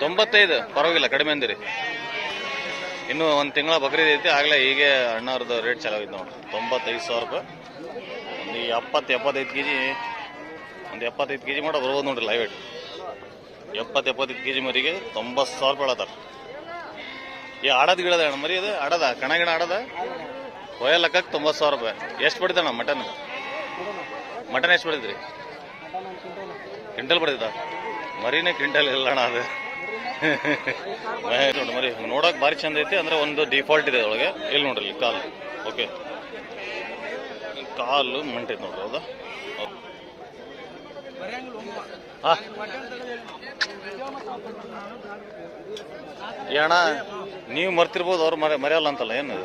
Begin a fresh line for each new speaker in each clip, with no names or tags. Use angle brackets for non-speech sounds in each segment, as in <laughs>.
ತೊಂಬತ್ತೈದು. ಪರವಾಗಿಲ್ಲ, ಕಡಿಮೆ ಅಂದಿರಿ. ಇನ್ನು ಒಂದು ತಿಂಗಳ ಬಕ್ರೀದ್ ಐತಿ, ಆಗಲೇ ಹೀಗೆ ಅಣ್ಣವ್ರದ್ದು ರೇಟ್ ಚೆನ್ನಾಗಿತ್ತು ನೋಡಿ ತೊಂಬತ್ತೈದು ಸಾವಿರ ರೂಪಾಯಿ. ಒಂದು ಎಪ್ಪತ್ತು, ಎಪ್ಪತ್ತೈದು ಕೆ ಜಿ ಒಂದು ಎಪ್ಪತ್ತೈದು ಕೆ ಜಿ ಮಾಡೋ ಬರ್ಬೋದು ನೋಡ್ರಿ ಲೈವ್ ಇಟ್ಟು ಎಪ್ಪತ್ತು, ಎಪ್ಪತ್ತೈದು ಕೆ ಜಿ ಮರಿಗೆ ತೊಂಬತ್ತು ಸಾವಿರ ರೂಪಾಯಿ ಹೇಳತ್ತಾರ ಈ ಆಡೋದು ಗಿಡದ ಮರಿ ಅದು, ಆಡದ? ಕಣ ಆಡದ? ಕೊಯ್ಯ ಲೆಕ್ಕಕ್ಕೆ ತೊಂಬತ್ತು ಸಾವಿರ ರೂಪಾಯಿ. ಎಷ್ಟು ಪಡಿತಾನ ಮಟನ್ ಮಟನ್ ಎಷ್ಟು ಬಿಡಿದ್ರಿ? ಕ್ವಿಂಟಲ್ ಬಿಡಿದ? ಮರಿನೇ ಕ್ವಿಂಟಲ್ ಇಲ್ಲ ಅಣ್ಣ ಅದು ನೋಡಿ, ಮರಿ, ನೋಡೋಕೆ ಭಾರಿ ಚಂದ ಐತಿ, ಅಂದ್ರೆ ಒಂದು ಡಿಫಾಲ್ಟ್ ಇದೆ ಒಳಗೆ ಇಲ್ಲಿ ನೋಡ್ರಿ ಕಾಲು. ಓಕೆ ಕಾಲು ಮಂಟೈತೆ ನೋಡ್ರಿ, ಹೌದಾ? ಹಾಂ. ಏ ಅಣ್ಣ, ನೀವು ಮರ್ತಿರ್ಬೋದು, ಅವ್ರು ಮರೆ ಮರೆಯಲ್ಲ ಅಂತಲ್ಲ, ಏನು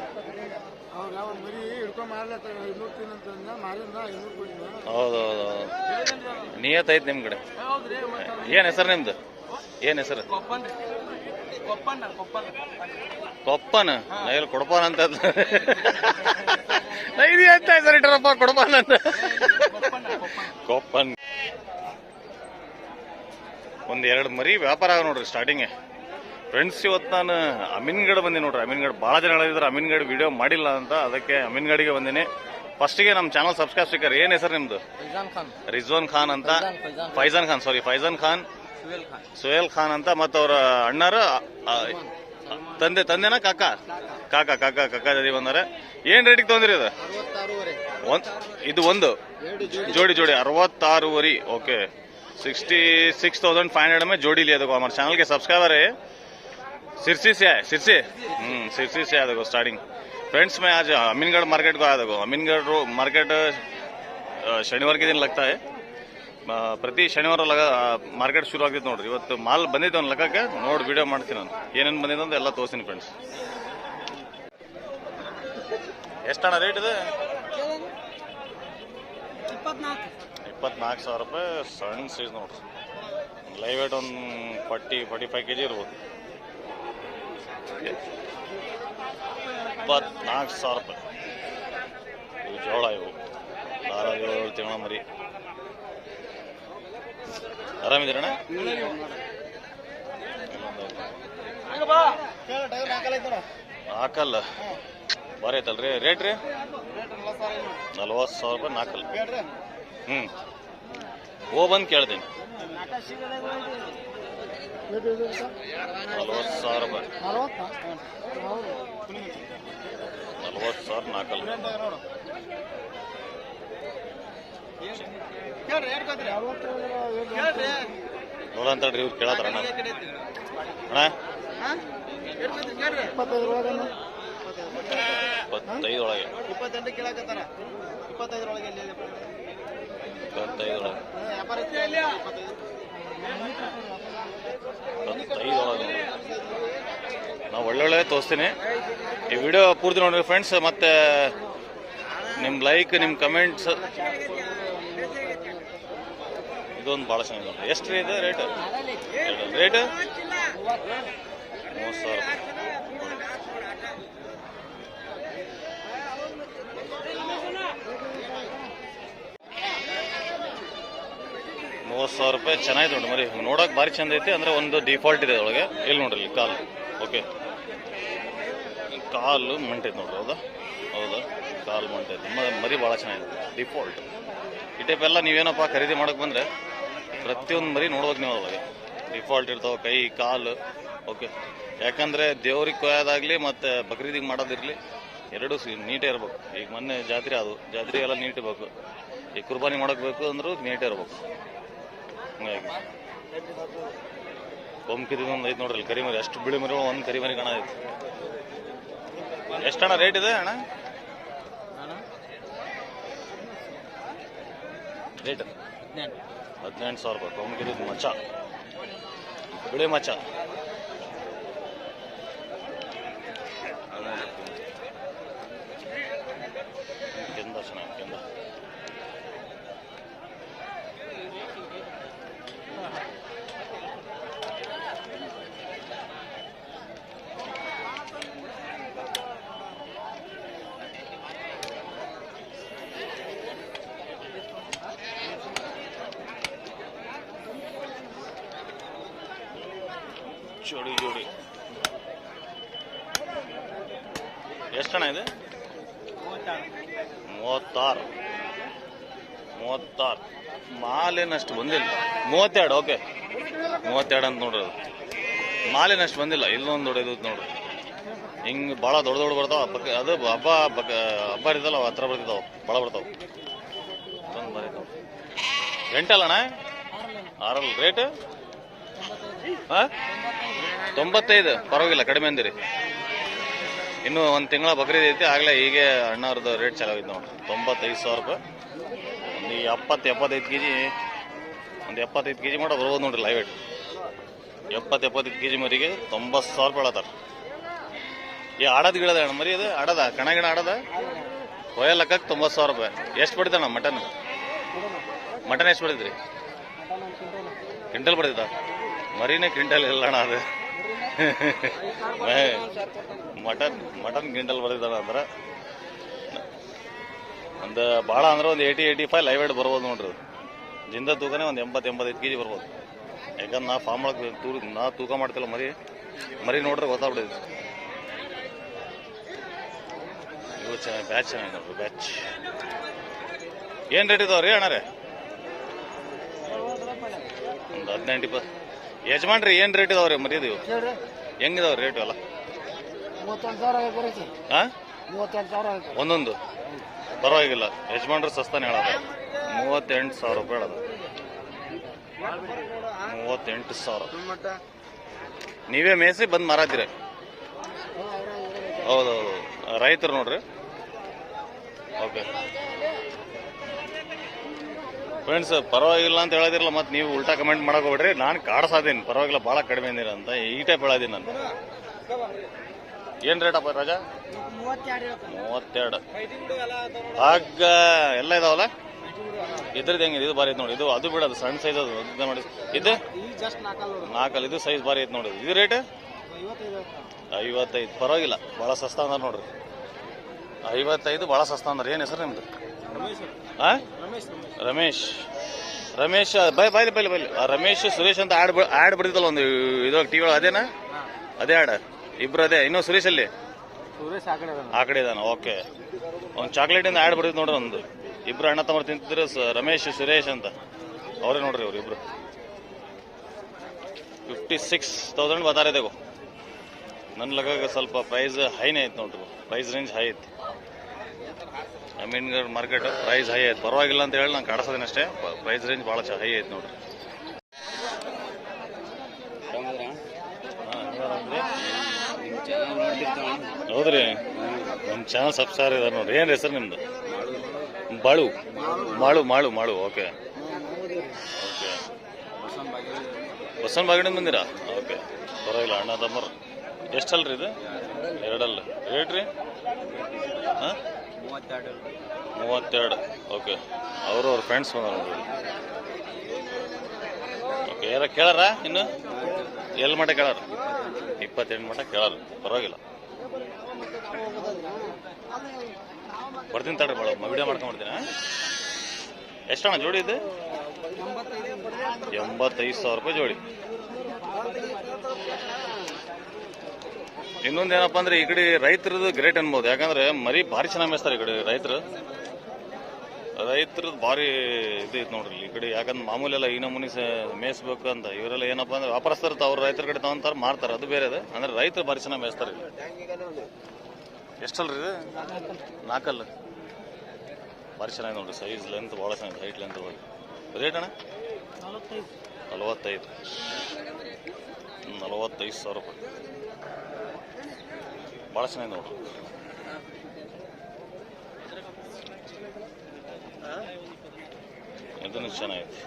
ಇದು?
ಅವ್ರು ಯಾವ ಮರಿ ಹಿಡ್ಕೊಂಡ್ ಮಾರ್ಲತ್ತ ಇನ್ನೂರು ತಿನ್ನಂತಂದ ಮಾರಿಂದ ಐನೂರು ಕೊಟ್ಟಿದ್ದ
ಹೌದು ಹೌದು ಹೌದು. ನಿಯತ್ ಐತಿ ನಿಮ್ಮ ಕಡೆ. ಏನ್ ಹೆಸರು ನಿಮ್ದು? ಏನು ಹೆಸರು?
ಕೊಪ್ಪನ್. ಕೊಪ್ಪನ್
ಕೊಪ್ಪನ ನೈಲ್ ಕೊಡಪಾನ ಅಂತ ನೈದಿ ಅಂತ ಹೆಸರು ಇಟ್ಟರಪ್ಪ ಕೊಡಪಾನ ಅಂತ. ಕೊಪ್ಪನ್. ಒಂದ್ ಎರಡು ಮರಿ ವ್ಯಾಪಾರ ಆಗ ನೋಡ್ರಿ ಸ್ಟಾರ್ಟಿಂಗ್ ಫ್ರೆಂಡ್ಸ್ ಇವತ್ತು ನಾನು ಅಮೀನ್ಗಡ್ ಬಂದಿನಿ ನೋಡ್ರಿ. ಅಮೀನ್ಗಡ್ ಭಾಳ ಜನ ಹೇಳಿದ್ರೆ ಅಮೀನ್ಗಡ್ ವಿಡಿಯೋ ಮಾಡಿಲ್ಲ ಅಂತ. ಅದಕ್ಕೆ ಅಮೀನ್ಗಡಿಗೆ ಬಂದಿನಿ. ಫಸ್ಟಿಗೆ ನಮ್ಮ ಚಾನಲ್ ಸಬ್ಸ್ಕ್ರೈಬ್ ಸ್ಟಿಕ್ಕರ್ ಏನು ಹೆಸರು ನಿಮ್ದು? ರಿಜ್ವಾನ್ ಖಾನ್ ಅಂತ?
ಫೈಜಾನ್
ಖಾನ್. ಸಾರಿ ಫೈಜಾನ್ ಖಾನ್. ಸುಹೇಲ್ ಖಾನ್. ಅಂತ ಮತ್ತು ಅವರ ಅಣ್ಣರ ತಂದೆ ತಂದೆನ ಕಾಕ? ಕಾಕ. ಕಾಕ ಕಾಕ ಜೊತೆ ಬಂದಾರೆ ಏನು ರೇಟಿಗೆ ತೊಂದ್ರೆ ಇದು? ಒಂದು ಇದು ಒಂದು?
ಜೋಡಿ.
ಜೋಡಿ ಅರವತ್ತಾರೂವರೆ okay. Sixty six thousand five hundred ಮೇಲೆ ಜೋಡಿಲಿ ಅದಕ್ಕೆ. ಅವ್ರ ಚಾನಲ್ಗೆ ಸಬ್ಸ್ಕ್ರೈಬರೇ सिरसी से आए सिरसी हम्म सिरसी से आया देखो स्टार्टिंग फ्रेंड्स मैं आज अमीनगढ़ मार्केट को आया देखो अमीनगढ़ रो मार्केट अ, शनिवार के दिन लगता है ಆ, ಪ್ರತಿ ಶನಿವಾರ ಲಗ ಮಾರ್ಕೆಟ್ ಶುರು ಆಗ್ತಿತ್ತು ನೋಡ್ರಿ ಇವತ್ತು ಮಾಲ್ ಬಂದಿದ್ದೆ ಒಂದು ಲೆಕ್ಕಕ್ಕೆ ನೋಡಿ ವಿಡಿಯೋ ಮಾಡ್ತೀನಿ ನಾನು ಏನೇನು ಬಂದಿದೆ ಅಂತ ಎಲ್ಲ ತೋರಿಸ್ತೀನಿ ಫ್ರೆಂಡ್ಸ್ ಎಷ್ಟಣ್ಣ ರೇಟ್ ಇದೆ
ಇಪ್ಪತ್ನಾಲ್ಕು
ಇಪ್ಪತ್ನಾಲ್ಕು ಸಾವಿರ ರೂಪಾಯಿ ಸಣ್ಣ ಸೈಜ್ ನೋಡ್ರಿ ಲೈವ್ ವೇಟ್ ಒಂದು forty forty five K G ಇರ್ಬೋದು ಇಪ್ಪತ್ನಾಲ್ಕು ಸಾವಿರ ರೂಪಾಯಿ. ಇವು ಜೋಳ ಇವು. ಆರು ಏಳು ತಿಂಗಳ ಮರಿ. ಆರಾಮಿದ್ದೀರಣ್ಣ? ನಾಲ್ಕಲ್ಲ. ಭಾರಿ ಐತಲ್ರಿ. ರೇಟ್ ರೀ? ನಲ್ವತ್ತು ಸಾವಿರ ರೂಪಾಯಿ ನಾಲ್ಕಲ್ಲ. ಹ್ಞೂ ಓ ಬಂದು ಕೇಳ್ತೀನಿ. ನಲ್ವತ್ತು ಸಾವಿರ ನಲ್ವತ್ತು ಸಾವಿರ ನಾಲ್ಕಲ್ಲ. ನೋಡಂತಡ್ರಿ ಇವ್ರು ಕೇಳತ್ತಾರ ಅಣ್ಣ. ಅಣ್ಣ. ಇಪ್ಪತ್ತೈದು ಒಳಗೆ.
ಇಪ್ಪತ್ತೆಂಟು ಕೇಳಕತ್ತಾರ ಇಪ್ಪತ್ತೈದರೊಳಗೆ ಎಲ್ಲಿ
ಇಪ್ಪತ್ತೈದು. ಒಳಗೆ ನಾವು ಒಳ್ಳೊಳ್ಳೆ ತೋರಿಸ್ತೀನಿ. ಈ ವಿಡಿಯೋ ಪೂರ್ತಿ ನೋಡಿರಿ ಫ್ರೆಂಡ್ಸ್ ಮತ್ತೆ ನಿಮ್ಮ ಲೈಕ್ ನಿಮ್ಮ ಕಮೆಂಟ್ಸ್ ಇದೊಂದು ಭಾಳ ಚೆನ್ನಾಗಿದೆ ಎಷ್ಟು ರೀ ಇದೆ ರೇಟ್ ರೇಟ್ ಮೂವತ್ತು ಸಾವಿರ. ಮೂವತ್ತು ಸಾವಿರ ರೂಪಾಯಿ ಚೆನ್ನಾಗಿದೆ ನೋಡಿ ಮರಿ. ನೋಡೋಕೆ ಭಾರಿ ಚಂದ ಐತಿ. ಅಂದ್ರೆ ಒಂದು ಡಿಫಾಲ್ಟ್ ಇದೆ ಒಳಗೆ ಇಲ್ಲಿ ನೋಡ್ರಿ ಕಾಲು. ಓಕೆ ಕಾಲು ಮಂಟೈತೆ ನೋಡ್ರಿ, ಹೌದಾ? ಹೌದಾ? ಕಾಲು ಮಂಟೈತೆ. ಮರಿ ಭಾಳ ಚೆನ್ನಾಗಿದೆ. ಡಿಫಾಲ್ಟ್ ಈ ಟೈಪ್ ಎಲ್ಲ ನೀವೇನಪ್ಪ ಖರೀದಿ ಮಾಡೋಕೆ ಬಂದ್ರೆ ಪ್ರತಿಯೊಂದು ಮರಿ ನೋಡ್ಬೇಕು ನೀವು ಅವಾಗ ಡಿಫಾಲ್ಟ್ ಇರ್ತಾವ, ಕೈ, ಕಾಲು. ಓಕೆ ಯಾಕಂದ್ರೆ ದೇವ್ರಿಗೆ ಕೊಯ್ಯೋದಾಗಲಿ ಮತ್ತೆ ಬಕ್ರೀದಿಗೆ ಮಾಡೋದಿರ್ಲಿ ಎರಡು ನೀಟೇ ಇರ್ಬೇಕು. ಈಗ ಮೊನ್ನೆ ಜಾತ್ರೆ ಅದು. ಜಾತ್ರೆ ಎಲ್ಲ ನೀಟ್ ಇರ್ಬೇಕು. ಈಗ ಕುರ್ಬಾನಿ ಮಾಡಕ್ ಬೇಕು ಅಂದ್ರೂ ನೀಟೇ ಇರ್ಬೇಕು. ಕೊಂಕಿದ ಒಂದು ಐತೆ ನೋಡ್ರಿ ಕರಿ ಕರಿಮರಿ ಅಷ್ಟು ಬಿಳಿ ಮರಿ ಒಂದು ಕರಿಮರಿ ಕಾಣ ಐತಿ ಎಷ್ಟಣ್ಣ ರೇಟ್ ಇದೆ ಅಣ್ಣ? ರೇಟ್ ಹದಿನೆಂಟು ಸಾವಿರ ರೂಪಾಯಿ. ಕೊಂಕಿದ ಮಚ್ಚ. ಬಿಳಿ ಮಚ್ಚ. ಜೋಡಿ ಜೋಡಿ. ಎಷ್ಟಣ್ಣ ಇದೆ? ಮೂವತ್ತಾರು. ಮೂವತ್ತಾರು. ಮಾಲಿನಷ್ಟು ಬಂದಿಲ್ಲ. ಮೂವತ್ತೆರಡು, ಓಕೆ. ಮೂವತ್ತೆರಡು ಅಂತ ನೋಡ್ರಿ ಅದು. ಮಾಲೇನಷ್ಟು ಬಂದಿಲ್ಲ. ಇಲ್ಲೊಂದು ದೊಡ್ಡದು ನೋಡ್ರಿ ಹಿಂಗೆ ಭಾಳ ದೊಡ್ಡ ದೊಡ್ಡ ಬರ್ತಾವ. ಬಕ್ ಅದು ಹಬ್ಬ ಬಕ್ ಹಬ್ಬ ಇರ್ತಲ್ಲ ಹತ್ರ ಬರ್ತಿದ್ದಾವೆ. ಭಾಳ ಬರ್ತಾವೆ. ಒಂದು ಬರೀತಾವೆ ಎಂಟಲ್ಲಣ್ಣ ಆರಲ್ಲ. ರೇಟ್ ಹಾಂ ತೊಂಬತ್ತೈದು. ಪರವಾಗಿಲ್ಲ, ಕಡಿಮೆ ಅಂದಿರಿ. ಇನ್ನು ಒಂದು ತಿಂಗಳ ಬಕ್ರೀದ್ ಐತಿ, ಆಗಲೇ ಹೀಗೆ ಅಣ್ಣವ್ರದ್ದು ರೇಟ್ ಚೆನ್ನಾಗಿತ್ತು ನೋಡಿ ತೊಂಬತ್ತೈದು ಸಾವಿರ ರೂಪಾಯಿ. ಒಂದು ಎಪ್ಪತ್ತು ಎಪ್ಪತ್ತೈದು ಕೆ ಜಿ ಒಂದು ಎಪ್ಪತ್ತೈದು ಕೆ ಜಿ ಮಾಡೋ ಬರ್ಬೋದು ನೋಡಿರಿ ಲೈವ್ ಇಟ್ಟು ಎಪ್ಪತ್ತು ಎಪ್ಪತ್ತೈದು ಕೆ ಜಿ ಮರಿಗೆ ತೊಂಬತ್ತು ಸಾವಿರ ರೂಪಾಯಿ ಹೇಳತ್ತಾರ ಈ ಆಡೋದು ಗಿಡದ ಅಣ್ಣ, ಮರಿ ಅದು? ಆಡದ? ಕಣ ಗಿಣ ಆಡದ? ಲೆಕ್ಕಕ್ಕೆ ತೊಂಬತ್ತು ಸಾವಿರ ರೂಪಾಯಿ. ಎಷ್ಟು ಪಡಿತಾನ ಮಟನ್? ಮಟನ್ ಎಷ್ಟು ಪಡಿದ್ರಿ ಕ್ವಿಂಟಲ್ ಪಡಿದ ಮರಿನೇ ಕ್ವಿಂಟಲ್ ಇಲ್ಲ ಅಣ್ಣ ಅದು. <laughs> ಮಟನ್ ಮಟನ್ ಗಿಂಡಲ್ ಬರ್ದಿದ್ದಾನ ಅಂದ್ರೆ. ಒಂದು ಭಾಳ ಅಂದ್ರೆ ಒಂದು eighty eighty five live aid ಬರ್ಬೋದು ನೋಡ್ರಿ. ಜಿಂದ ತೂಕನೇ ಒಂದು ಎಂಬತ್ತು ಎಂಬತ್ತೈದು ಕೆ ಜಿ ಬರ್ಬೋದು. ಯಾಕಂದ್ರೆ ನಾ ಫಾರ್ಮ್ ಒಳಗೆ ತೂ ನಾ ತೂಕ ಮಾಡ್ತಿಲ್ಲ ಮರಿ. ಮರಿ ನೋಡ್ರೆ ಗೊತ್ತಾಗ್ಬಿಟ್ಟಿದೆ ಇವು ಚೆನ್ನಾಗಿ ಬ್ಯಾಚ್ ಚೆನ್ನಾಗಿ ನೋಡ್ರಿ ಬ್ಯಾಚ್ ಏನು ರೇಟ್ ಇದಾವೆ ರೀ ಅಣ್ಣಾರೆ? ಒಂದು ಹದಿನೆಂಟು ಇಪ್ಪತ್ತು. ಯಜಮಾನ್ರಿ ಏನು ರೇಟ್ ಇದಾವ್ರಿ ರೀ ಮರಿದೀವು
ಹೇಳ್ರಿ.
ಹೆಂಗಿದಾವೆ ರೇಟ್ ಎಲ್ಲ?
ಮೂವತ್ತೆಂಟು ಸಾವಿರ ಆಗೈತೆ ಬರೀ
ಹಾಂ
ಮೂವತ್ತೆಂಟು ಸಾವಿರ ಆಗೈತೆ
ಒಂದೊಂದು? ಪರವಾಗಿಲ್ಲ. ಯಜಮಾನ್ರು ಸಸ್ತಾನೆ ಹೇಳೋದು. ಮೂವತ್ತೆಂಟು ಸಾವಿರ ರೂಪಾಯಿ ಹೇಳೋದು. ಮೂವತ್ತೆಂಟು ಸಾವಿರ. ನೀವೇ ಮೇಸಿ ಬಂದು ಮಾರಾತೀರ. ಹೌದೌದು. ರೈತರು ನೋಡ್ರಿ. ಓಕೆ. ಫ್ರೆಂಡ್ಸ್ ಪರವಾಗಿಲ್ಲ ಅಂತ ಹೇಳೋದಿರಲ್ಲ, ಮತ್ತೆ ನೀವು ಉಲ್ಟಾ ಕಮೆಂಟ್ ಮಾಡಕ್ ಹೋಗ್ರಿ ನಾನು ಕಾಡ್ಸಾದೀನಿ. ಪರವಾಗಿಲ್ಲ ಭಾಳ ಕಡಿಮೆ ಅಂದಿರ ಅಂತ. ಈ ಟೈಪ್ ಹೇಳಿದೀನಿ ನಾನು. ಏನು ರೇಟಪ್ಪ ರಾಜಾ?
ಮೂವತ್ತೆರಡು.
ಹಗ್ಗ ಎಲ್ಲ ಇದಾವಲ್ಲ? ಇದ್ರದ್ದು ಹೆಂಗಿದೆ? ಇದು ಬಾರಿ ಐತೆ ನೋಡಿ. ಇದು, ಅದು ಬಿಡೋದು ಸಣ್ಣ ಸೈಜ್ ಅದು. ನೋಡಿ. ಇದು?
ನಾಲ್ಕಲ್ಲ,
ಇದು ಸೈಜ್ ಬಾರಿ ಐತೆ ನೋಡಿ. ಇದು ರೇಟ್
ಐವತ್ತೈದು.
ಪರವಾಗಿಲ್ಲ ಭಾಳ ಸಸ್ತಾ ಅಂದ್ರೆ ನೋಡ್ರಿ. ಐವತ್ತೈದು ಭಾಳ ಸಸ್ತಾ ಅಂದ್ರೆ. ಏನು ಹೆಸರು ನಿಮ್ದು?
ರಮೇಶ್.
ಹಾಂ
ರಮೇಶ್
ಬೈ ಬೈಲಿ ಬೈಲಿ ಬೈಲಿ. ರಮೇಶ್ ಸುರೇಶ್ ಅಂತ ಆಡ್ ಆಡ್ ಬಿಡ್ತಿದ್ದಲ್ಲ ಒಂದು ಇದಾಗ ಟಿ ಒಳಗೆ. ಅದೇನಾ? ಅದೇ ಆಡ. ಇಬ್ರು ಅದೇ. ಇನ್ನೂ ಸುರೇಶ್ ಅಲ್ಲಿ?
ಆ ಕಡೆ
ಇದಾನ. ಓಕೆ. ಒಂದು ಚಾಕ್ಲೇಟಿಂದ ಆಡ್ ಬಿಡಿದ್ ನೋಡ್ರಿ ಒಂದು. ಇಬ್ರು ಅಣ್ಣ ತಮ್ಮ ತಿಂತಿದ್ರು ರಮೇಶ್ ಸುರೇಶ್ ಅಂತ. ಅವರೇ ನೋಡ್ರಿ ಅವ್ರು ಇಬ್ರು. ಫಿಫ್ಟಿ ಸಿಕ್ಸ್ ತೌಸಂಡ್ ಬತಾರ ಇದೆಗೋ ನನ್ನ ಲಗ ಸ್ವಲ್ಪ ಪ್ರೈಸ್ ಹೈನೇ ಐತೆ ನೋಡ್ರಿ. ಪ್ರೈಸ್ ರೇಂಜ್ ಹೈ ಐತಿ. ಅಮೀನ್ಗಢ ಮಾರ್ಕೆಟ್ ಪ್ರೈಸ್ ಹೈ ಆಯ್ತು. ಪರವಾಗಿಲ್ಲ ಅಂತ ಹೇಳಿ ನಾನು ಕಾಡಿಸೋದೇನೆ ಅಷ್ಟೇ. ಪ್ರೈಸ್ ರೇಂಜ್ ಭಾಳ ಹೈ ಐತೆ ನೋಡ್ರಿ. ಹೌದ್ರಿ. ನಮ್ಮ ಚಾನಲ್ ಸಬ್ಸ್ಕ್ರೈಬರ್ ಇದಾರೆ ನೋಡ್ರಿ. ಏನು ಹೆಸರು ನಿಮ್ದು? ಬಾಳು. ಮಾಳು ಮಾಳು ಮಾಳು. ಓಕೆ ಓಕೆ ಬಸವನ ಬಾಗಿಣ ಬಂದಿರಾ? ಓಕೆ ಪರವಾಗಿಲ್ಲ, ಅಣ್ಣ ತಮ್ಮರು. ಎಷ್ಟಲ್ರಿ ಇದು? ಎರಡಲ್ಲ. ರೇಟ್ ರೀ? ಹಾಂ?
ಮೂವತ್ತೆರಡು.
ಓಕೆ ಅವರು ಅವ್ರ ಫ್ರೆಂಡ್ಸ್ ಓಕೆ ಯಾರ ಕೇಳಾರ ಇನ್ನು? ಎಲ್ಲಿ ಮಟ್ಟ ಕೇಳಾರ? ಇಪ್ಪತ್ತೆಂಟು ಮಟ್ಟ ಕೇಳಾರ, ಪರವಾಗಿಲ್ಲ. ಬರ್ತೀನಿ ತಡ್ರಿ ಭಾಳ ವಿಡಿಯೋ ಮಾಡ್ಕೊಂಡ್ಬಿಡ್ತೀನಿ ಎಷ್ಟಣ್ಣ ಜೋಡಿ ಇದು? ಎಂಬತ್ತೈದು ಸಾವಿರ ರೂಪಾಯಿ ಜೋಡಿ. ಇನ್ನೊಂದು ಏನಪ್ಪ ಅಂದ್ರೆ ಈ ಕಡೆ ರೈತರದ್ದು ಗ್ರೇಟ್ ಅನ್ಬೋದು. ಯಾಕಂದ್ರೆ ಮರಿ ಭಾರಿ ಚೆನ್ನಾಗಿ ಮೇಯಿಸ್ತಾರೆ ಈ ಕಡೆ ರೈತರು. ರೈತರದ್ದು ಭಾರಿ ಇದು ಐತೆ ನೋಡ್ರಿ ಈ ಕಡೆ. ಯಾಕಂದ್ರೆ ಮಾಮೂಲಿ ಎಲ್ಲ ಈ ನಮೂನಿ ಮೇಯಿಸ್ಬೇಕು ಅಂತ ಇವರೆಲ್ಲ ಏನಪ್ಪ ಅಂದ್ರೆ ವ್ಯಾಪಾರಸ್ಥರು ಅವ್ರ ರೈತರ ಕಡೆ ತಗೊಂತಾರೆ ಮಾರ್ತಾರೆ. ಅದು ಬೇರೆ ಅದು ಅಂದ್ರೆ ರೈತರು ಭಾರಿ ಚೆನ್ನಾಗಿ ಮೇಯಿಸ್ತಾರೆ ಎಷ್ಟಲ್ರಿ ಇದು? ನಾಲ್ಕಲ್ಲ ಭಾರಿ ಚೆನ್ನಾಗಿ ನೋಡ್ರಿ ಸೈಜ್ ಲೆಂತ್ ಭಾಳ ಚೆನ್ನಾಗಿ ಹೈಟ್ ಲೆಂತ್ ಹೋಗಿ ರೇಟ್ ಅಣ್ಣ? ನಲವತ್ತೈದು. ನಲವತ್ತೈದು ಸಾವಿರ ರೂಪಾಯಿ. ಭಾಳ ಚೆನ್ನಾಗಿ ನೋಡು. ಇದನ್ನು ಚೆನ್ನಾಗೈತಿ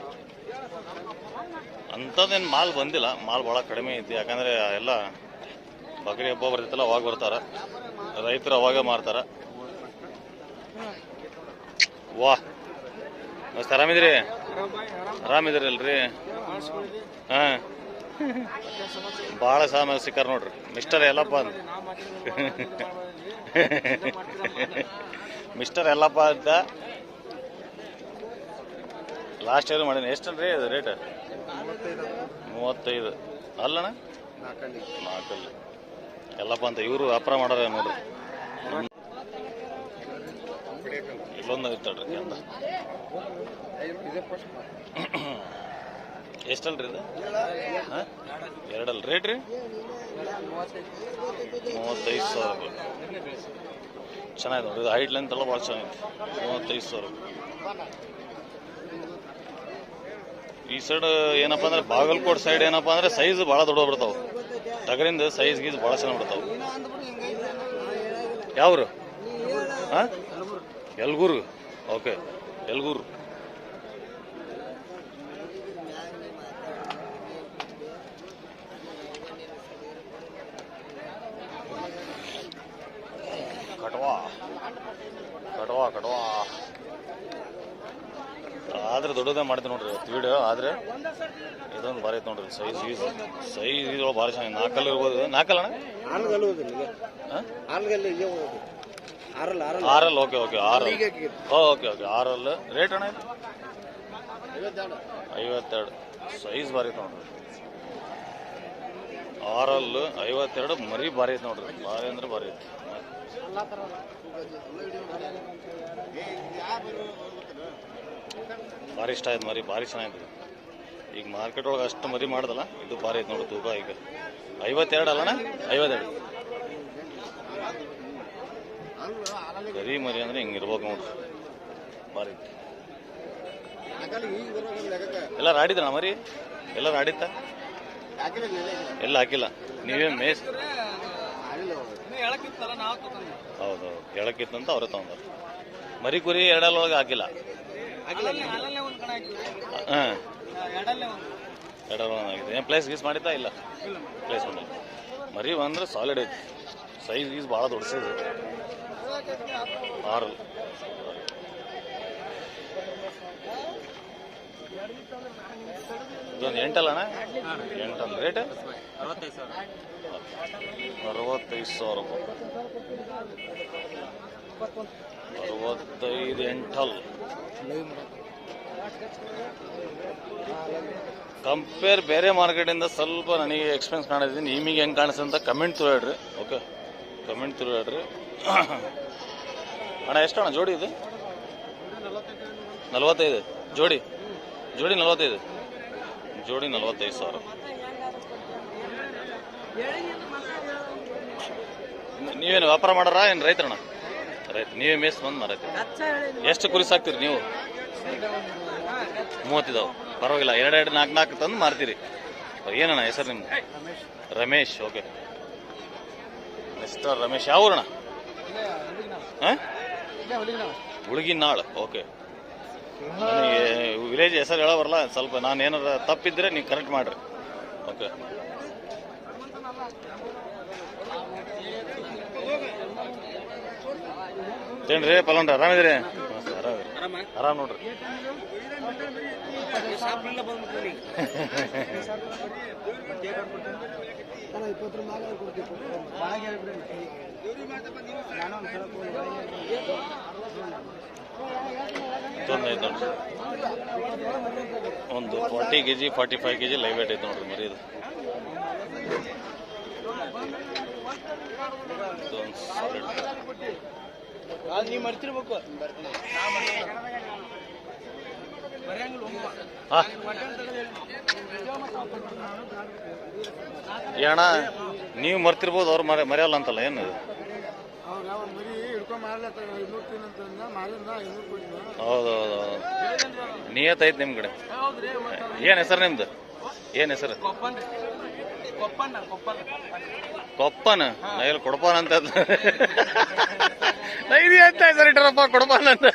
ಅಂಥದ್ದೇನು ಮಾಲ್ ಬಂದಿಲ್ಲ, ಮಾಲ್ ಭಾಳ ಕಡಿಮೆ ಐತಿ. ಯಾಕಂದರೆ ಎಲ್ಲ ಬಕರಿ ಹಬ್ಬ ಬರ್ತೈತಲ್ಲ, ಅವಾಗ ಬರ್ತಾರೆ. ರೈತರು ಅವಾಗ ಮಾರ್ತಾರ. ವಾ. ಮಸ್ತ್ ಆರಾಮಿದ್ರಿ ಆರಾಮಿದ್ರಲ್ರಿ ಹಾಂ. ಭಾಳ ಸಾಮಾನ್ಯ ಸಿಕ್ಕಾರ ನೋಡ್ರಿ. ಮಿಸ್ಟರ್ ಎಲ್ಲಪ್ಪ ಅಂತ. ಮಿಸ್ಟರ್ ಎಲ್ಲಪ್ಪ ಅಂತ. ಲಾಸ್ಟ್ ಇಯರ್ ಮಾಡೀನಿ ಎಷ್ಟನ್ರಿ ಅದು ರೇಟ್ ಮೂವತ್ತೈದು. ಅಲ್ಲಣ್ಣ? ಎಲ್ಲಪ್ಪ ಅಂತ ಇವರು ವ್ಯಾಪಾರ ಮಾಡೋರ ನೋಡ್ರಿ? ಇಲ್ಲೊಂದು
ಫಸ್ಟ್
ಎಷ್ಟಲ್ರಿ ಇದು? ಹಾಂ? ಎರಡಲ್ಲ. ರೇಟ್ ರೀ? ಮೂವತ್ತೈದು ಸಾವಿರ ರೂಪಾಯಿ. ಚೆನ್ನಾಗಿದೆ ನೋಡ್ರಿ. ಹೈಟ್ ಲೆಂತ್ ಎಲ್ಲ ಭಾಳ ಚೆನ್ನಾಗಿದೆ. ಮೂವತ್ತೈದು ಸಾವಿರ ಈ ಸೈಡ್ ಏನಪ್ಪ ಅಂದ್ರೆ ಬಾಗಲ್ಕೋಟ್ ಸೈಡ್ ಏನಪ್ಪ ಅಂದ್ರೆ ಸೈಜ್ ಭಾಳ ದೊಡ್ಡ ಬಿಡ್ತಾವೆ ತಗರಿಂದ ಸೈಜ್ ಗೀಜ್ ಭಾಳ ಚೆನ್ನಾಗಿ ಬಿಡ್ತಾವೆ ಯಾವ್ರು? ಹಾಂ? ಓಕೆ. ಯಲ್ಗೂರು ದೊಡ್ಡದೇ ನೋಡ್ರಿ ಇವತ್ತು ಆದ್ರೆ ಇದೊಂದು ಭಾರಿ ಐತೆ ನೋಡ್ರಿ ಸೈಜ್ ಗೀಸ್ ಸೈಜ್ ಇದು ಭಾರಿ ಚೆನ್ನಾಗಿ ನಾಲ್ಕಲ್ಲಿ ಇರ್ಬೋದು. ನಾಲ್ಕಲ್ಲ ಅಣ್ಣ ಆರಲ್ ಓಕೆ ಓಕೆ ಆರಲ್. ಓಕೆ ಓಕೆ ಆರಲ್ ರೇಟ್ ಅಣ್ಣ
ಐವತ್ತೆರಡು.
ಸೈಜ್ ಭಾರಿ ಐತೆ ನೋಡ್ರಿ. ಆರಲ್ ಐವತ್ತೆರಡು ಮರಿ ಭಾರಿ ಐತೆ ನೋಡ್ರಿ. ಭಾರಿ ಅಂದ್ರೆ ಭಾರಿ ಐತಿ. ಭಾರಿ ಇಷ್ಟ ಆಯ್ತು ಮರಿ, ಭಾರಿ ಚೆನ್ನಾಗಿದೆ. ಈಗ ಮಾರ್ಕೆಟ್ ಒಳಗೆ ಅಷ್ಟು ಮರಿ ಮಾಡ್ದಲ್ಲ, ಇದು ಭಾರಿ ಐತೆ ನೋಡು, ತೂಕ ಈಗ. ಐವತ್ತೆರಡು ಅಲ್ಲಣ್ಣ? ಐವತ್ತೆರಡು. ಗರಿ ಮರಿ ಅಂದ್ರೆ ಹಿಂಗೆ ಇರ್ಬೇಕು ನೋಡ್ರಿ ಭಾರಿ ಎಲ್ಲ ಆಡಿದ್ರಣ ಮರಿ? ಎಲ್ಲ ಆಡಿತ್ತ ಎಲ್ಲ ಹಾಕಿಲ್ಲ. ನೀವೇ ಮೇಸ್
ಹೌದೌದು
ಹೌದು. ಹೇಳಕ್ಕಿತ್ತಂತ ಅವರೇ ತಗೊಂಡ್ರು ಮರಿ ಕುರಿ ಎರಡಲ್ಲೊಳಗೆ ಹಾಕಿಲ್ಲ. ಹಾಂ. ಎರಡಲ್ಲೊಳಗೆ ಆಗಿದೆ. ಏನು ಪ್ಲೇಸ್ ಗೀಸ್ ಮಾಡಿದ್ದಾ? ಇಲ್ಲ. ಪ್ಲೇಸ್ ಮಾಡಿಲ್ಲ ಮರಿ ಅಂದ್ರೆ ಸಾಲಿಡ್ ಐತಿ. ಸೈಜ್ ಗೀಸ್ ಭಾಳ ದೊಡ್ಡ ಸೈಜ್ ಆರು. ಇದೊಂದು ಎಂಟಲ್ಲ ಅಣ್ಣ? ಎಂಟಲ್ಲ. ರೇಟ್
ಅರವತ್ತೈದು ಸಾವಿರ.
ಅರವತ್ತೈದು ಸಾವಿರ. ರೂಪಾಯಿ ಅರವತ್ತೈದು ಎಂಟಲ್ ಕಂಪೇರ್ ಬೇರೆ ಮಾರ್ಕೆಟಿಂದ ಸ್ವಲ್ಪ ನನಗೆ ಎಕ್ಸ್ಪೆನ್ಸ್ ಕಾಣಿದ್ದೀನಿ ನಿಮಗೆ ಹೆಂಗೆ ಕಾಣಿಸ್ತದೆ ಅಂತ ಕಮೆಂಟ್ ಹೇಳ್ರಿ. ಓಕೆ ಕಮೆಂಟ್ ಹೇಳ್ರಿ. ಅಣ್ಣ, ಎಷ್ಟು ಅಣ್ಣ? ಜೋಡಿ ಇದು? ನಲವತ್ತೈದು. ಜೋಡಿ. ಜೋಡಿ ನಲವತ್ತೈದು. ಜೋಡಿ ನಲವತ್ತೈದು ಸಾವಿರ. ನೀವೇನು ವ್ಯಾಪಾರ ಮಾಡಾರ? ಏನು ರೈತರಣ್ಣ? ರೈತ ನೀವೇ ಮೇಸ್ ಬಂದು ಮಾರೈತಿ. ಎಷ್ಟು ಕುರಿ ಸಾಕ್ತೀರಿ ನೀವು? ಮೂವತ್ತಿದಾವೆ ಪರವಾಗಿಲ್ಲ ಎರಡೆರಡು ನಾಲ್ಕು ನಾಲ್ಕು ತಂದು ಮಾರ್ತೀರಿ. ಏನಣ್ಣ ಹೆಸರು ನಿಮ್ದು? ರಮೇಶ್. ಓಕೆ. ಮಿಸ್ಟರ್ ರಮೇಶ್ ಯಾವ ಊರಣ್ಣ? ಹಾಂ? ಹುಡುಗಿನಾಳ್ ಓಕೆ. ನನಗೆ ವಿಲೇಜ್ ಹೆಸರು ಹೇಳೋ ಬರಲ್ಲ ಸ್ವಲ್ಪ ನಾನು ಏನಾರ ತಪ್ಪಿದ್ರೆ ನೀವು ಕರೆಕ್ಟ್ ಮಾಡ್ರಿ. ಓಕೆ. ಏನ್ರಿ ಪಲಂಡ್ರ ಆರಾಮಿದ್ರಿ? ಆರಾಮ ನೋಡ್ರಿ. ಒಂದು forty K G forty five K G live weight ಐತೆ ನೋಡ್ರಿ ಮರಿ ಇದು.
ಅದು ನೀವು ಮರ್ತಿರ್ಬೇಕು.
ಹಾ ಏ ಅಣ್ಣ ನೀವು ಮರ್ತಿರ್ಬೋದು ಅವ್ರು ಮರ ಮರೆಯಲ್ಲ ಅಂತಲ್ಲ ಏನು ಹೌದೌದು ನಿಯತ್ ಐತೆ ನಿಮ್ಮ ಕಡೆ. ಏನು ಹೆಸರು ನಿಮ್ದು? ಏನು ಹೆಸರು? ಕೊಪ್ಪನ. ನಾ ಎಲ್ಲಿ ಕೊಡಪಾನ ಅಂತ. ಅದ್ನ. ಅಂತ ಹೆಸರು ನನ್ನ ಕೊಡಪಾನ ಅಂತ.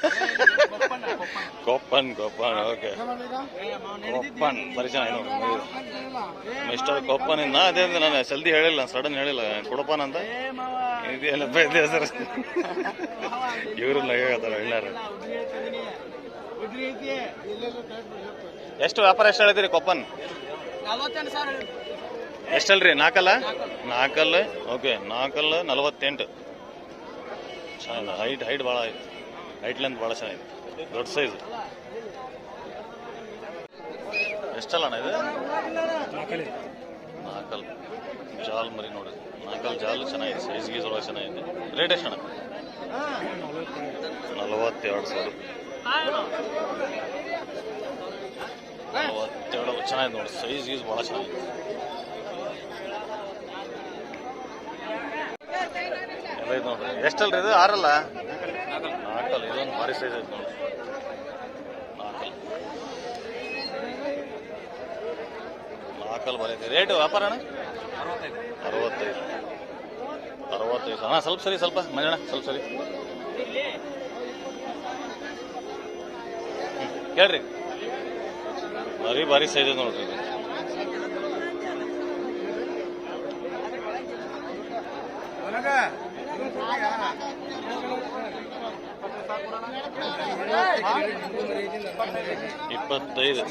ಕೊಪ್ಪನ್ ಕೊಪ್ಪನ್ ಓಕೆ. ಕೊಪ್ಪನ್ ಪರಿಚಯ ನೋಡಿ ಮಿಸ್ಟರ್ ಕೊಪ್ಪನ್ ನಾ ಅದೇ ಅಂದ್ರೆ ನಾನು ಜಲ್ದಿ ಹೇಳಿಲ್ಲ ಸಡನ್ ಹೇಳಿಲ್ಲ ಕೊಡಪ್ಪನ್ ಅಂತ. ಇದೆಲ್ಲ ಇದೆ ಸರ್. ಇವರು ನಗಾಗತ್ತಾರ ಎಲ್ಲಾರು ಎಷ್ಟು ವ್ಯಾಪಾರ ಎಷ್ಟು ಹೇಳಿದಿರಿ. ಕೊಪ್ಪನ್ ಎಷ್ಟಲ್ರಿ ನಾಲ್ಕಲ್ಲ? ನಾಕಲ್ಲ ಓಕೆ ನಾಲ್ಕಲ್ಲ ನಲವತ್ತೆಂಟು. ಚೆನ್ನಾಗಿದೆ. ಹೈಟ್ ಹೈಟ್ ಭಾಳ ಹೈಟ್ ಲೆಂತ್ ಭಾಳ ಚೆನ್ನಾಗಿದೆ. ದೊಡ್ಡ ಸೈಜ್ ಎಷ್ಟಲ್ಲ ಅಣ್ಣ ಇದು? ನಾಲ್ಕಲ್ ಜಾಲ್ ಮರಿ ನೋಡಿ. ನಾಲ್ಕಲ್ ಜಾಲ್ ಚೆನ್ನಾಗಿದೆ. ಸೈಜ್ ಗೀಸ್ ಒಳಗೆ ಚೆನ್ನಾಗಿದೆ. ರೇಟ್ ಎಷ್ಟು ಅಣ್ಣ? ನಲವತ್ತೆರಡು ಸಾವಿರ. ನಲವತ್ತೆರಡು ಚೆನ್ನಾಗಿದೆ ನೋಡಿ. ಸೈಜ್ ಗೀಸ್ ಭಾಳ ಚೆನ್ನಾಗಿದೆ. ಇದು ನೋಡ್ರಿ ಎಷ್ಟಲ್ರಿ ಇದು? ಆರಲ್ಲ? ನಾಲ್ಕಲ್ಲ ಇದೊಂದು ಭಾರಿ ಸೈಜ್ ಐತೆ ನೋಡ್ರಿ. ನಾಲ್ಕಲ್ ಭಾರಿ ಐತೆ. ರೇಟು ವ್ಯಾಪಾರ ಅಣ್ಣ? ಅರವತ್ತೈದು. ಅರವತ್ತೈದು. ಅಣ್ಣ, ಸ್ವಲ್ಪ ಸರಿ, ಸ್ವಲ್ಪ. ಮಂಜಣ್ಣ ಸ್ವಲ್ಪ ಸರಿ. ಹೇಳ್ರಿ. ಭಾರಿ ಭಾರಿ ಸೈಜ್ ಐತೆ ನೋಡ್ರಿ ಇದು. ಇಪ್ಪತ್ತೈದು.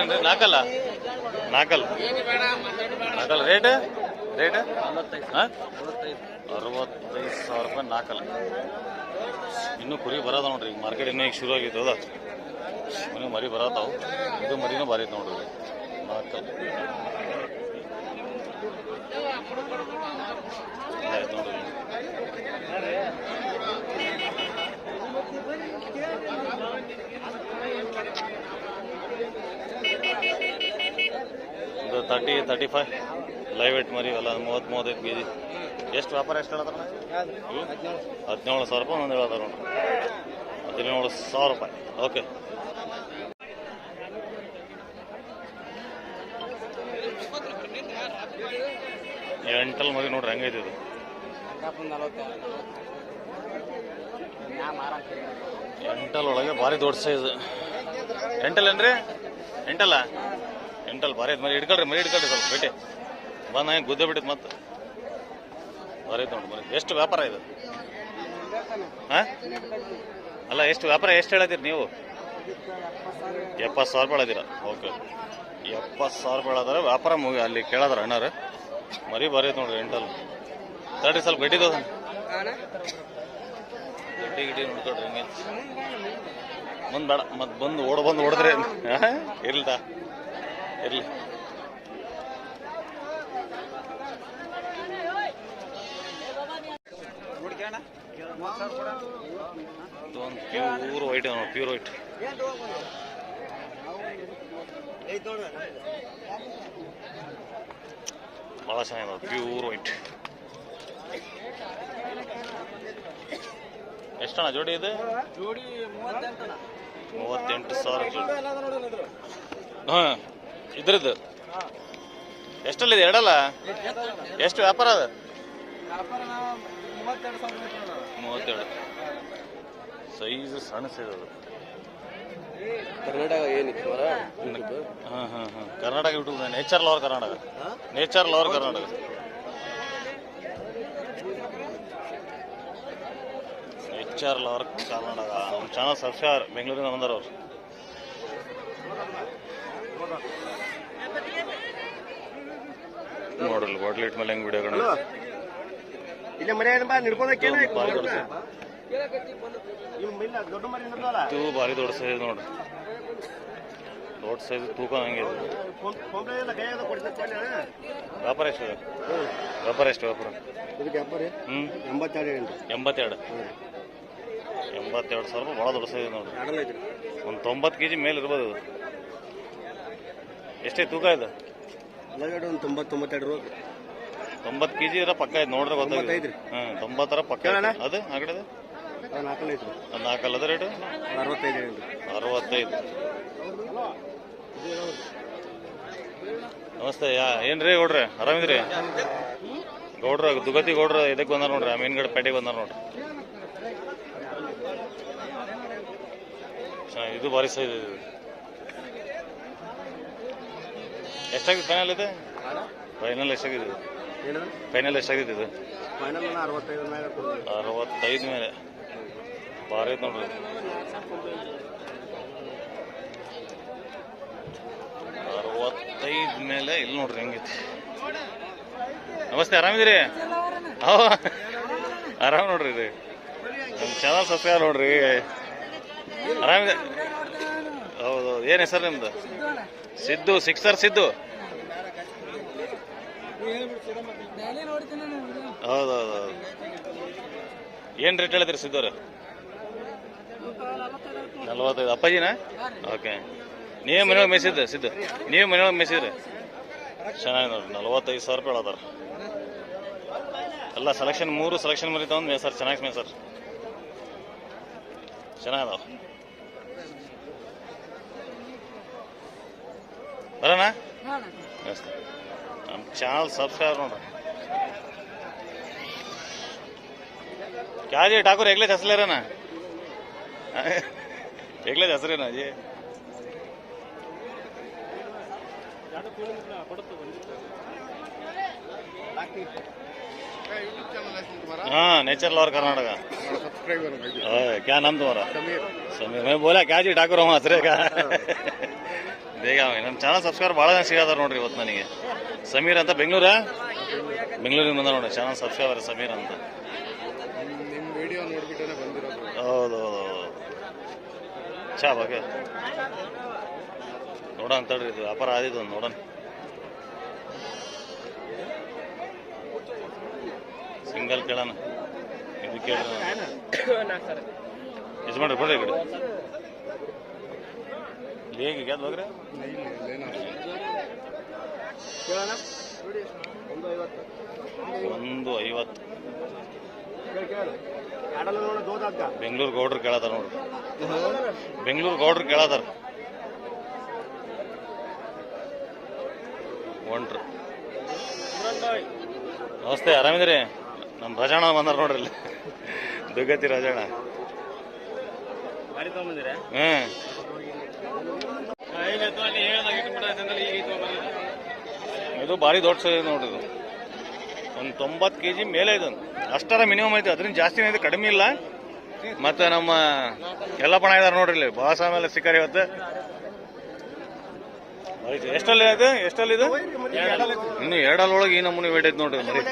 ಏನ್ರಿ ನಾಕಲ್ಲ ನಾಲ್ಕಲ್ಲ ನಾಲ್ಕಲ್ಲ ರೇಟ್? ರೇಟ್? ಅರವತ್ತೈದು ಸಾವಿರ ರೂಪಾಯಿ ನಾಲ್ಕಲ್ಲ ಇನ್ನೂ ಕುರಿ ಬರದ ನೋಡ್ರಿ, ಈಗ ಮಾರ್ಕೆಟ್ ಇನ್ನೂ ಈಗ ಶುರು ಆಗೈತೆ ಅದ. ಇನ್ನೂ ಮರಿ ಬರತ್ತಾವು. ಇದು ಮರಿನೂ ಭಾರಿ ಐತೆ ನೋಡ್ರಿ ನೋಡ್ರಿ ಒಂದು thirty thirty five live weight ಮರಿ, ಅಲ್ಲ, ಮೂವತ್ತು, ಮೂವತ್ತೈದು ಕೆ ಜಿ ಎಷ್ಟು ವ್ಯಾಪಾರ ಎಷ್ಟು ಹೇಳತ್ತಾರ ಹದಿನೇಳು ಸಾವಿರ ರೂಪಾಯಿ ಒಂದು ಹೇಳತ್ತಾರ ನೋಡ್ರಿ. ಹದಿನೇಳು ಸಾವಿರ ರೂಪಾಯಿ. ಓಕೆ ಎಂಟಲ್ ಮಗಿ ನೋಡ್ರಿ ಹಂಗೈತಿ ಇದು? ಎಂಟಲ್ ಒಳಗೆ ಭಾರಿ ದೊಡ್ಡ ಸೈಜ್ ಎಂಟಲ್ ಏನ್ರಿ? ಎಂಟಲ್ಲ? ಎಂಟಲ್ ಭಾರಿ ಮರಿ ಹಿಡ್ಕೊಳ್ರಿ ಮರಿ ಹಿಡ್ಕೊಳ್ರಿ ಸ್ವಲ್ಪ ಭೇಟಿ ಬಂದ ಹಂಗೆ ಗುದ್ದೆ ಬಿಟ್ಟಿದ್ ಮತ್ತೆ. ನೋಡಿ ಎಷ್ಟು ವ್ಯಾಪಾರ ಇದು? ಅಲ್ಲ, ಎಷ್ಟು ವ್ಯಾಪಾರ, ಎಷ್ಟು ಹೇಳಿದಿರಿ ನೀವು? ಎಪ್ಪತ್ತು ಸಾವಿರ ಬೆಳೆದಿರ. ಓಕೆ ಎಪ್ಪತ್ತು ಸಾವಿರ ಬೆಳೆದ್ರೆ ವ್ಯಾಪಾರ ಮುಗಿ, ಅಲ್ಲಿ ಕೇಳದ್ರ ಅಣ್ಣ ಮರಿ ಬರೀ ನೋಡ್ರಿ ಎಂಟಲ್ ತಡ್ರಿ, ಸ್ವಲ್ಪ ಗಟ್ಟಿದ ಗಡ್ಡಿ, ಗಿಡ್ಡಿ ನೋಡ್ಕೊಡ್ರಿ ಹಿಂಗೆ. ಮುಂದ್ ಬೇಡ ಮತ್ ಬಂದು ಓಡ್, ಬಂದು ಹೊಡೆದ್ರೆ ತಾ. ಇರ್ಲಿ. ಇದೊಂದು ಪ್ಯೂರ್ ವೈಟ್ ಪ್ಯೂರ್ ವೈಟ್ ಭಾಳ ಚೆನ್ನಾಗಿದೆ ಪ್ಯೂರ್ ವೈಟ್ ಎಷ್ಟಣ್ಣ ಜೋಡಿ ಇದೆ?
ಮೂವತ್ತೆಂಟು
ಸಾವಿರ ಜೋಡಿ. ಹಾಂ ಇದ್ರದ್ದು. ಎಷ್ಟಲ್ಲಿದೆ ಎರಡಲ್ಲ? ಎಷ್ಟು ವ್ಯಾಪಾರ ಅದು?
ಮೂವತ್ತೆರಡು
ಸೈಜ್ ಸಣ್ಣ ಸೈಜ್ ಅದು.
ಕರ್ನಾಟಕ ಏನಿತ್ತು
ಹಾಂ ಹಾಂ ಹಾಂ. Karnataka YouTube nature lover Karnataka nature lover Karnataka nature lover Karnataka ನಮ್ಮ ಚಾನಲ್ ಸಬ್ಸ್ಕ್ರೈಬರ್ ಬೆಂಗಳೂರಿಂದ ಬಂದರು ಅವ್ರು ನೋಡಲ್ಲ ಬಾಟ್ಲಿಟ್ ಮೇಲೆ ಹೆಂಗ್ ವಿಡಿಯೋಗಳು
ಇಲ್ಲ ಮನೆ ಬಾ ನಿಡ್ಕೋದಕ್ಕೆ
ಭಾರಿ ದೊಡ್ಡ
ಮರಿ ನಡ್ದಲ್ಲ
ಇದು ಭಾರಿ ದೊಡ್ಡ ಸೈಜ್ ನೋಡ್ರಿ ದೊಡ್ಡ ಸೈಜ್ ತೂಕ ಹಂಗೆ ವ್ಯಾಪಾರ ಎಷ್ಟು? ವ್ಯಾಪಾರ ಎಷ್ಟು ವ್ಯಾಪಾರ?
ಇದಕ್ಕೆ ವ್ಯಾಪಾರಿ?
ಹ್ಞೂ
ಎಂಬತ್ತೆರಡು
ಎಂಬತ್ತೆರಡು. ಎಂಬತ್ತೆರಡು ಸಾವಿರ ಭಾಳ ದೊಡ್ಡ ಸೈಜ್ ನೋಡ್ರಿ ಒಂದು ತೊಂಬತ್ತು ಕೆ ಜಿ ಮೇಲೆ ಇರ್ಬೋದು ಎಷ್ಟೇ ತೂಕ ಇದೆ?
ಒಂದು ತೊಂಬತ್ತೊಂಬತ್ತೆರಡು ರೂಪಾಯಿ
ತೊಂಬತ್ತು ಕೆ ಜಿ ಇರೋ ಪಕ್ಕ ಇದೆ ನೋಡ್ರಿ
ರೀ.
ಹಾಂ ತೊಂಬತ್ತರ ಪಕ್ಕ? ಐತೆ. ಅದು ಆ ಕಡೆದು?
ಅದು ನಾಲ್ಕಲ್ಲ ಐತ್ರಿ.
ಅದು ನಾಲ್ಕಲ್ಲ ಅದ ರೇಟು
ಅರವತ್ತೈದು.
ನಮಸ್ತೆ ಯಾ ಏನ್ರಿ ಗೌಡ್ರೆ? ಆರಾಮಿದ್ರಿ? ಗೌಡ್ರ ದುಗತಿ ಗೌಡ್ರ ಇದಕ್ಕೆ ಬಂದಾರ ನೋಡ್ರಿ ಆ ಮೀನ್ಗಡೆ ಪೇಟೆಗೆ ಬಂದಾರ ನೋಡ್ರಿ. ಚೆನ್ನಾಗಿ ಇದು ಭಾರಿ ಸೈಜ್ ಇದು. ಎಷ್ಟಾಗಿದೆ ಫೈನಲ್ ಇದೆ? ಫೈನಲ್ ಎಷ್ಟಾಗಿದೆ ಇದು?
ಏನದು?
ಫೈನಲ್ ಎಷ್ಟಾಗಿದೆ ಇದು?
ಫೈನಲ್ ಅರವತ್ತೈದು ಮ್ಯಾಗ ಕೊಡ್ತೀನಿ
ಅರವತ್ತೈದು ಮೇಲೆ. ಭಾರಿ ಐತೆ ನೋಡ್ರಿ. ಅರವತ್ತೈದು ಮೇಲೆ ಇಲ್ಲಿ ನೋಡ್ರಿ ಹೆಂಗೈತಿ. ನಮಸ್ತೆ ಆರಾಮಿದ್ರಿ ಹೋ. ಆರಾಮ್ ನೋಡ್ರಿ ಇದು ನಮ್ಮ ಚಾನಲ್ ಸಬ್ಸ್ಕ್ರೈಬ್ ನೋಡ್ರಿ. ಆರಾಮಿದೆ? ಹೌದು. ಏನು ಹೆಸರು ನಿಮ್ದು? ಸಿದ್ದು ಸಿಕ್ಸರ್ ಸಿದ್ದು? ಹೌದೌದು ಏನು ರೇಟ್ ಹೇಳಿದ್ರಿ ಸಿದ್ದು ಅವ್ರೆ? ನಲ್ವತ್ತೈದು. ಅಪ್ಪಾಜಿನ? ಓಕೆ. ನೀವು ಮನೆಯೊಳಗೆ ಮೇಸಿದ್ದೆ ಸಿದ್ದು. ನೀವು ಮನೆಯೊಳಗೆ ಮೇಸಿದ್ರಿ ಚೆನ್ನಾಗಿ ನೋಡ್ರಿ. ನಲ್ವತ್ತೈದು ಸಾವಿರ ರೂಪಾಯಿ ಹೇಳದಾರ ಎಲ್ಲ ಸೆಲೆಕ್ಷನ್ ಮೂರು ಸೆಲೆಕ್ಷನ್ ಮರಿ ತಗೊಂಡು ಮೇಸರ್ ಚೆನ್ನಾಗಿ ಮೇಸರ್ ಚೆನ್ನಾಗದಾವ ಬರೋಣ? ನಮ್ಮ ಚಾನಲ್ ಸಬ್ಸ್ಕ್ರೈಬ್ ನೋಡ್ರಿ क्या जी ठाकुर एकलेच हसले रे ना <laughs> एकलेच हसरे ना जी
यूट्यूब चैनल है तुम्हारा
हाँ नेचर लवर कर्नाटका
सब्सक्राइबर
ओए, क्या नाम तुम्हारा
समीर
ಸಮೀರ್ मैं बोला क्या जी ठाकुर ಅವ ಹಸ್ರೇಗ ಬೇಗ ನಮ್ಮ ಚಾನಲ್ ಸಬ್ಸ್ಕ್ರೈಬರ್ ಭಾಳ ಜನ ಸಿಗದಾರ ನೋಡ್ರಿ ಇವತ್ತು ನನಗೆ. ಸಮೀರ್ ಅಂತ ಬೆಂಗಳೂರ? ಬೆಂಗಳೂರಿಂದ ಬಂದ ನೋಡಿ ಚಾನಲ್ ಸಬ್ಸ್ಕ್ರೈಬರ್ ಸಮೀರ್ ಅಂತ. ಹೌದು ಹೌದು ಚಾ ಬಗ್ಗೆ ನೋಡೋಣ ತಡ್ರಿ ಇದು ವ್ಯಾಪಾರ ಆದಿದ್ದು ಒಂದು ನೋಡೋಣ. ಸಿಂಗಲ್ ಕೇಳೋಣ. ಇದು ಕೇಳೋಣ. ಯಜಮಾನ್ರಿ ಬರ್ರಿ ಈ ಕಡೆ. ಹೇಗೆ ಗ್ಯಾದ್ ಹೋಗ್ರಿ. ಒಂದು ಐವತ್ತು. ಬೆಂಗಳೂರು ಗೌಡ್ರು ಕೇಳತಾರ ನೋಡ್ರಿ. ಬೆಂಗಳೂರು ಗೌಡ್ರು ಕೇಳತಾರ ಒಂಟ್ರು. ನಮಸ್ತೆ ಆರಾಮಿದ್ರಿ ನಮ್ಮ ರಜಾಣ ಬಂದಾರ ನೋಡ್ರಿ ಇಲ್ಲಿ. ದುಗ್ಗತಿ ರಜಾಣ ಹ್ಞೂ ಇದು ಭಾರಿ ದೊಡ್ಡ ಸೈಜ್ ನೋಡ್ರಿ ಇದು. ಒಂದು ತೊಂಬತ್ತು ಕೆ ಜಿ ಮೇಲೆ ಇದು. ಅಷ್ಟರ ಮಿನಿಮಮ್ ಐತೆ. ಅದರಿಂದ ಜಾಸ್ತಿ ಇದೆ ಕಡಿಮೆ ಇಲ್ಲ. ಮತ್ತೆ ನಮ್ಮ ಎಲ್ಲ ಪಣ ಇದಾರೆ ನೋಡ್ರಿ ಇಲ್ಲಿ. ಬಾಸ ಮೇಲೆ ಸಿಕ್ಕಾರಿ ಇವತ್ತು. ಎಷ್ಟಲ್ಲಿ ಆಯ್ತು ಎಷ್ಟಲ್ಲಿ ಇದು? ಇನ್ನು ಎರಡಲ್ಲೊಳಗೆ ಈ ನಮೂನಿ ವೇಟ್ ಐತೆ ನೋಡ್ರಿ ಮರಿ.